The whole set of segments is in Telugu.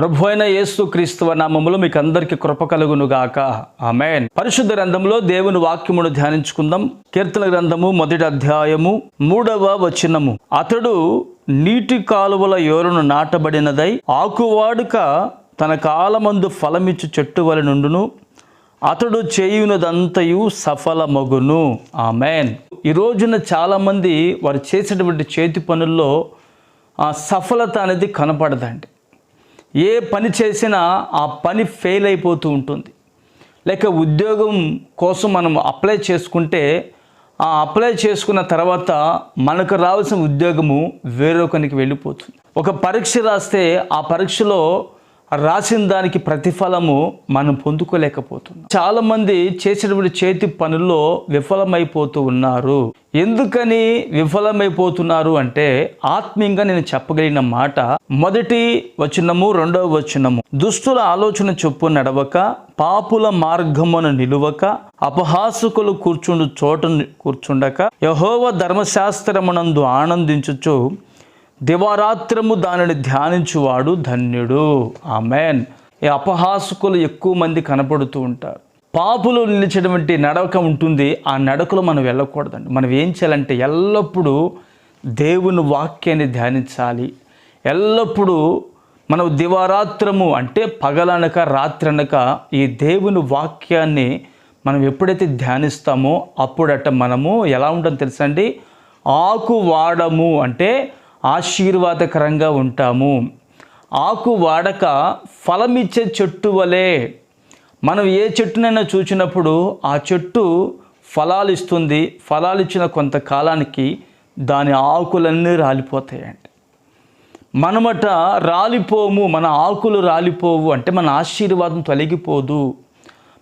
ప్రభు అయిన యేసు క్రీస్తువ నామములు మీకు అందరికి కృప కలుగును గాక. ఆమెన్. పరిశుద్ధ గ్రంథంలో దేవుని వాక్యమును ధ్యానించుకుందాం. కీర్తన గ్రంథము మొదటి అధ్యాయము మూడవ వచనము. అతడు నీటి కాలువల యోరును నాటబడినదై ఆకువాడుక తన కాలమందు ఫలమిచ్చు చెట్టు వలె నుండును. అతడు చేయునదంతయు సఫలమగును. ఆమెన్. ఈ రోజున చాలామంది వారు చేసేటువంటి చేతి పనుల్లో ఆ సఫలత అనేది కనపడదండి. ఏ పని చేసినా ఆ పని ఫెయిల్ అయిపోతూ ఉంటుంది. లేక ఉద్యోగం కోసం మనం అప్లై చేసుకుంటే ఆ అప్లై చేసుకున్న తర్వాత మనకు రావాల్సిన ఉద్యోగము వేరొకరికి వెళ్ళిపోతుంది. ఒక పరీక్ష రాస్తే ఆ పరీక్షలో రాసిన దానికి ప్రతిఫలము మనం పొందుకోలేకపోతున్నాం. చాలామంది చేసినటువంటి చేతి పనుల్లో విఫలమైపోతూ ఉన్నారు. ఎందుకని విఫలమైపోతున్నారు అంటే ఆత్మీయంగా నేను చెప్పగలిగిన మాట మొదటి వచనము రెండవ వచనము. దుష్టుల ఆలోచన చొప్పు నడవక పాపుల మార్గమును నిలువక అపహాసుకులు కూర్చుండు చోట కూర్చుండక యహోవ ధర్మశాస్త్రమునందు ఆనందించుచు దివారాత్రము దానిని ధ్యానించువాడు ధన్యుడు. ఆమెన్. ఈ అపహాసుకులు ఎక్కువ మంది కనపడుతూ ఉంటారు. పాపులు నిలిచినటువంటి నడక ఉంటుంది. ఆ నడకలో మనం వెళ్ళకూడదండి. మనం ఏం చేయాలంటే ఎల్లప్పుడూ దేవుని వాక్యాన్ని ధ్యానించాలి. ఎల్లప్పుడూ మనం దివారాత్రము అంటే పగలనక రాత్రనక ఈ దేవుని వాక్యాన్ని మనం ఎప్పుడైతే ధ్యానిస్తామో అప్పుడట మనము ఎలా ఉంటుందో తెలుసండి ఆకు వాడము అంటే ఆశీర్వాదకరంగా ఉంటాము. ఆకు వాడక ఫలమిచ్చే చెట్టు వలె మనం ఏ చెట్టునైనా చూసినప్పుడు ఆ చెట్టు ఫలాలు ఇస్తుంది ఫలాలు ఇచ్చిన కొంతకాలానికి దాని ఆకులన్నీ రాలిపోతాయండి మనమట రాలిపోము. మన ఆకులు రాలిపోవు అంటే మన ఆశీర్వాదం తొలగిపోదు.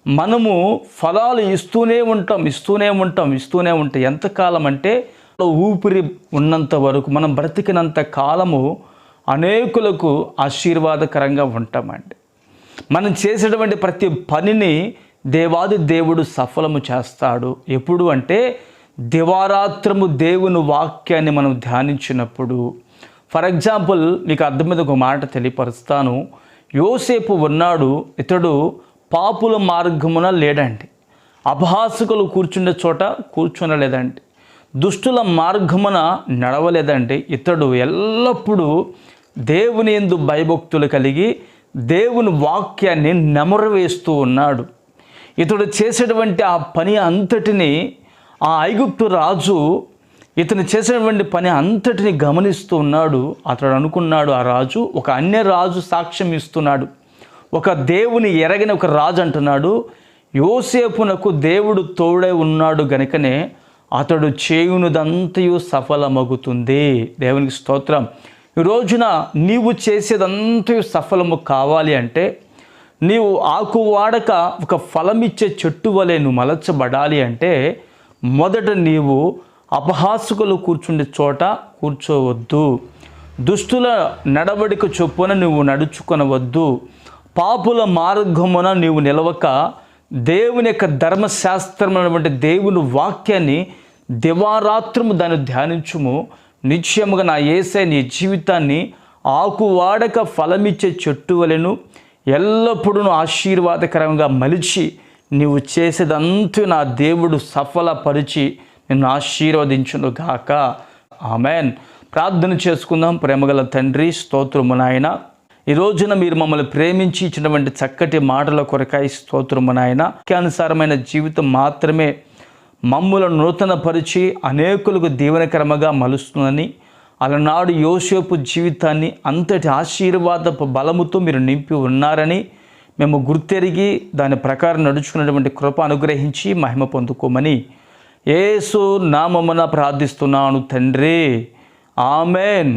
మనము ఫలాలు ఇస్తూనే ఉంటాం ఇస్తూనే ఉంటాం ఇస్తూనే ఉంటాం. ఎంతకాలం అంటే ఊపిరి ఉన్నంత వరకు మనం బ్రతికినంత కాలము అనేకులకు ఆశీర్వాదకరంగా ఉంటామండి. మనం చేసేటువంటి ప్రతి పనిని దేవాది దేవుడు సఫలము చేస్తాడు. ఎప్పుడు అంటే దివారాత్రము దేవుని వాక్యాన్ని మనం ధ్యానించినప్పుడు. ఫర్ ఎగ్జాంపుల్ మీకు అర్థం మీద ఒక మాట తెలియపరుస్తాను. యోసేపు ఉన్నాడు ఇతడు పాపుల మార్గమున లేడండి. అపహాసకులు కూర్చుండే చోట కూర్చునలేదండి. దుష్టుల మార్గమున నడవలేదండి ఇతడు ఎల్లప్పుడూ దేవుని ఎందు భయభక్తులు కలిగి దేవుని వాక్యాన్ని నెమరవేస్తూ ఉన్నాడు. ఇతడు చేసేటువంటి ఆ పని అంతటిని ఆ ఐగుప్తు రాజు ఇతను చేసేటువంటి పని అంతటిని గమనిస్తూ ఉన్నాడు. అతడు అనుకున్నాడు ఆ రాజు ఒక అన్య రాజు సాక్ష్యం ఇస్తున్నాడు. ఒక దేవుని ఎరగిన ఒక రాజు అంటున్నాడు యోసేపునకు దేవుడు తోడై ఉన్నాడు గనుకనే అతడు చేయునిదంతయు సఫలమగుతుంది. దేవునికి స్తోత్రం. ఈ రోజున నీవు చేసేదంతయు సఫలము కావాలి అంటే నీవు ఆకు వాడక ఒక ఫలమిచ్చే చెట్టు వలె నువ్వు మలచబడాలి అంటే మొదట నీవు అపహాసుకులు కూర్చుండే చోట కూర్చోవద్దు. దుష్టుల నడవడిక చొప్పున నువ్వు నడుచుకొనవద్దు. పాపుల మార్గమున నీవు నిలవక దేవుని యొక్క ధర్మశాస్త్రం అనేటువంటి దేవుని వాక్యాన్ని దివారాత్రము దాన్ని ధ్యానించుము. నిశ్చయముగా నా ఏసే నీ జీవితాన్ని ఆకువాడక ఫలమిచ్చే చెట్టు వలెను ఎల్లప్పుడూ ఆశీర్వాదకరంగా మలిచి నీవు చేసేదంతా నా దేవుడు సఫలపరిచి నిన్ను ఆశీర్వదించును గాక ఆమెన్. ప్రార్థన చేసుకుందాం. ప్రేమగల తండ్రి స్తోత్రము నాయన. ఈ రోజున మీరు మమ్మల్ని ప్రేమించి ఇచ్చినటువంటి చక్కటి మాటల కొరకాయ స్తోత్రము నాయన. వాక్యానుసారమైన జీవితం మాత్రమే మమ్ములను నూతనపరిచి అనేకులకు దీవెనకరముగా మలుస్తుందని అలనాడు యోసేపు జీవితాన్ని అంతటి ఆశీర్వాదపు బలముతో మీరు నింపి ఉన్నారని మేము గుర్తెరిగి దాని ప్రకారం నడుచుకున్నటువంటి కృప అనుగ్రహించి మహిమ పొందుకోమని ఏసు నామమున ప్రార్థిస్తున్నాను తండ్రి. ఆమెన్.